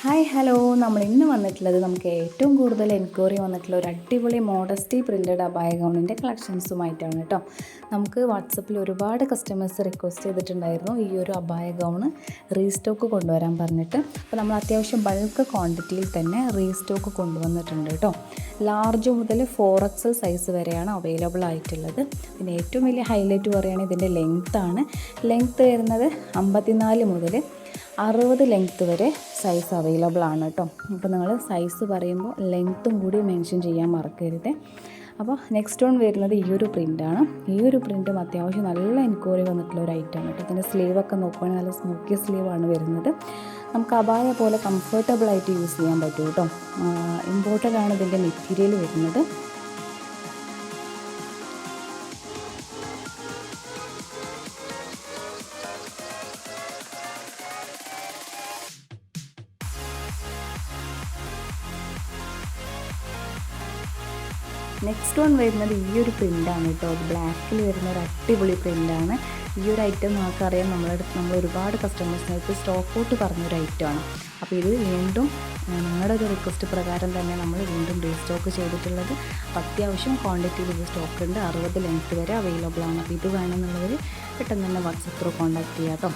Hi hello നമ്മൾ ഇന്ന് വന്നിട്ടുള്ളത് നമുക്ക് ഏറ്റവും കൂടുതൽ എൻക്വയറി വന്നിട്ടുള്ള ഒരു അടിപൊളി മോഡസ്റ്റി പ്രിന്റഡ് അബായ ഗൗണിന്റെ കളക്ഷൻസുമായിട്ടാണ് കേട്ടോ. നമുക്ക് വാട്സപ്പിൽ ഒരുപാട് കസ്റ്റമേഴ്സ് റിക്വസ്റ്റ് ചെയ്തിട്ടുണ്ടായിരുന്നു ഈ ഒരു അബായ ഗൗണ് റീസ്റ്റോക്ക് കൊണ്ടുവരാൻ പറഞ്ഞിട്ട്. അപ്പോൾ നമ്മൾ അത്യാവശ്യം ബൾക്ക് ക്വാണ്ടിറ്റിയിൽ തന്നെ റീസ്റ്റോക്ക് കൊണ്ടുവന്നിട്ടുണ്ട് കേട്ടോ. ലാർജ് മുതൽ ഫോർ എക്സൽ സൈസ് വരെയാണ് അവൈലബിൾ ആയിട്ടുള്ളത്. പിന്നെ ഏറ്റവും വലിയ ഹൈലൈറ്റ് പറയുകയാണെങ്കിൽ ഇതിന്റെ ലെങ്ത്താണ് ലെങ്ത്ത് ലെങ്ത് വരുന്നത് അമ്പത്തിനാല് മുതൽ അറുപത് ലെങ്ത്ത് വരെ സൈസ് അവൈലബിൾ ആണ് കേട്ടോ. അപ്പോൾ നിങ്ങൾ സൈസ് പറയുമ്പോൾ ലെങ്ത്തും കൂടി മെൻഷൻ ചെയ്യാൻ മറക്കരുത്. അപ്പോൾ നെക്സ്റ്റ് വൺ വരുന്നത് ഈ ഒരു പ്രിന്റാണ് ഈ ഒരു പ്രിന്റും അത്യാവശ്യം നല്ല എൻക്വയറി വന്നിട്ടുള്ള ഒരു ഐറ്റമാണ് കേട്ടോ. ഇതിന്റെ സ്ലീവൊക്കെ നോക്കുകയാണെങ്കിൽ നല്ല സ്മോക്കി സ്ലീവാണ് വരുന്നത്. നമുക്ക് അപായ പോലെ കംഫർട്ടബിൾ ആയിട്ട് യൂസ് ചെയ്യാൻ പറ്റും കേട്ടോ. ഇമ്പോർട്ടന്റ് ആണ് ഇതിന്റെ മെറ്റീരിയൽ വരുന്നത്. നെക്സ്റ്റ് വൺ വരുന്നത് ഈ ഒരു പ്രിന്റാണ് കേട്ടോ. ബ്ലാക്കിൽ വരുന്ന ഒരു അടിപൊളി പ്രിന്റാണ് ഈ ഒരു ഐറ്റം നമുക്കറിയാം. നമ്മളെടുത്ത് നമ്മൾ ഒരുപാട് കസ്റ്റമേഴ്സിനടുത്ത് സ്റ്റോക്ക് ഔട്ട് പറഞ്ഞൊരു ഐറ്റമാണ് അപ്പോൾ ഇത് വീണ്ടും നിങ്ങളുടെ ഒരു റിക്വസ്റ്റ് പ്രകാരം തന്നെ നമ്മൾ വീണ്ടും റീസ്റ്റോക്ക് ചെയ്തിട്ടുള്ളത് അത്യാവശ്യം ക്വാണ്ടിറ്റിയിൽ ഇത് സ്റ്റോക്ക് ഉണ്ട്. അറുപത് ലെങ്ത്ത് വരെ അവൈലബിൾ ആണ്. അപ്പോൾ ഇത് വേണമെന്നുള്ളവർ പെട്ടെന്ന് തന്നെ വാട്സപ്പ് ത്രൂ കോൺടാക്ട് ചെയ്യാം കേട്ടോ.